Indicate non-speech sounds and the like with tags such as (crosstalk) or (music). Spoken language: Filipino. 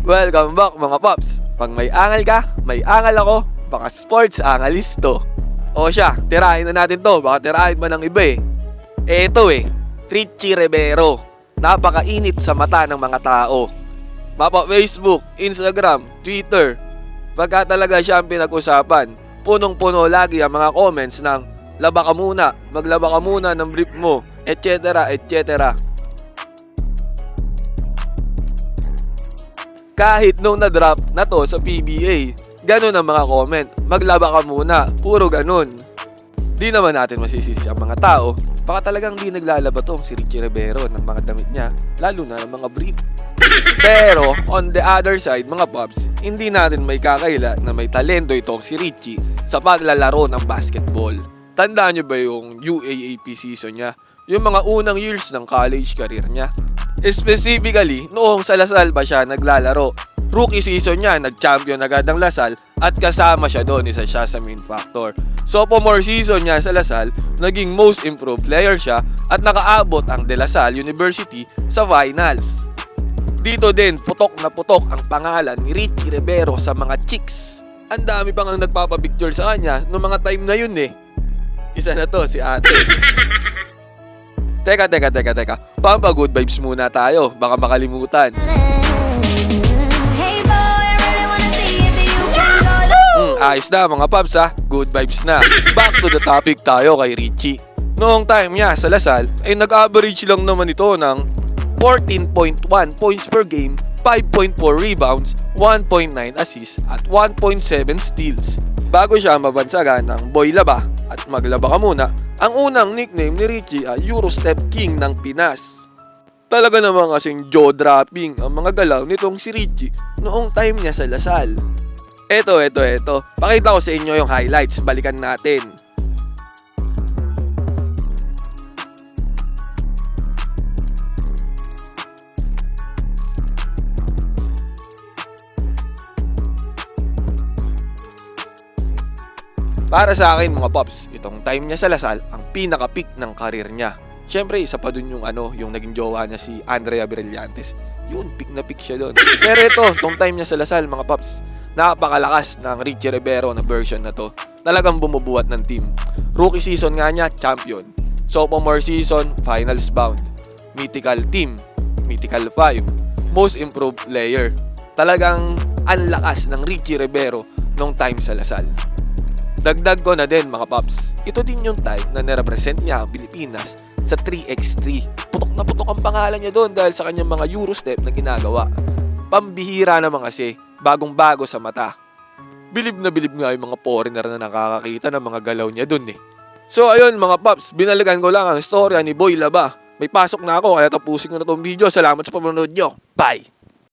Welcome back mga paps. Pag may angal ka, may angal ako. Baka sports angalisto. O siya, tirahin na natin to. Baka tirahin ba ng iba eh. Eto eh, Richie Rivero. Napakainit sa mata ng mga tao. Mapa Facebook, Instagram, Twitter. Pagka talaga siya ang pinag-usapan, punong-puno lagi ang mga comments ng laba ka muna, maglaba ka muna ng brief mo, etc. etc. Kahit nung na-drop na to sa PBA, ganun ang mga comment. Maglaba ka muna, puro ganun. Di naman natin masisisi ang mga tao, baka talagang di naglalaba tong si Richie Rivero ng mga damit niya, lalo na ng mga brief. Pero, on the other side, mga pops, hindi natin may kakaila na may talento itong si Richie sa paglalaro ng basketball. Tandaan nyo ba yung UAAP season niya? Yung mga unang years ng college career niya. Specifically, noong sa Lasal pa siya naglalaro. Rookie season niya, nag-champion agad ng Lasal at kasama siya doon, isa siya sa main factor. Sophomore season niya sa Lasal, naging most improved player siya at nakaabot ang De La Salle University sa finals. Dito din, putok na putok ang pangalan ni Richie Rivero sa mga chicks. Ang dami pang ang nagpapapicture sa kanya noong mga time na yun eh. Isa na to, si ate. (laughs) Teka, teka, teka, teka. Pampa good vibes muna tayo. Baka makalimutan. Hmm, ayos na mga paps ha. Good vibes na. Back to the topic tayo kay Richie. Noong time niya sa Lasal, ay nag-average lang naman ito ng 14.1 points per game, 5.4 rebounds, 1.9 assists, at 1.7 steals. Bago siya mabansagan ng Boy Laba at Maglaba Ka Muna, ang unang nickname ni Richie ay Eurostep King ng Pinas. Talaga namang kasing jaw-dropping ang mga galaw nitong si Richie noong time niya sa Lasal. Eto, eto, eto. Pakita ko sa inyo yung highlights. Balikan natin. Para sa akin mga pops, itong time niya sa Lasal, ang pinaka-peak ng karir niya. Siyempre, isa pa dun yung ano, yung naging jowa niya si Andrea Brillantes. Yun, peak na peak siya doon. Pero ito, tong time niya sa Lasal, mga pops, napakalakas ng Richie Rivero na version na to. Talagang bumubuhat ng team. Rookie season nga niya, champion. Sophomore season, finals bound. Mythical team, Mythical 5. Most improved player. Talagang ang lakas ng Richie Rivero nung time sa Lasal. Dagdag ko na din mga paps. Ito din yung time na nirepresent niya ang Pilipinas sa 3x3. Putok na putok ang pangalan niya doon dahil sa kanyang mga Eurostep na ginagawa. Pambihira naman kasi, bagong bago sa mata. Bilib na bilib nga yung mga foreigner na nakakakita ng mga galaw niya doon eh. So ayun mga paps, binalikan ko lang ang storya ni Boy Laba. May pasok na ako kaya tapusin ko na tong video. Salamat sa panonood nyo. Bye!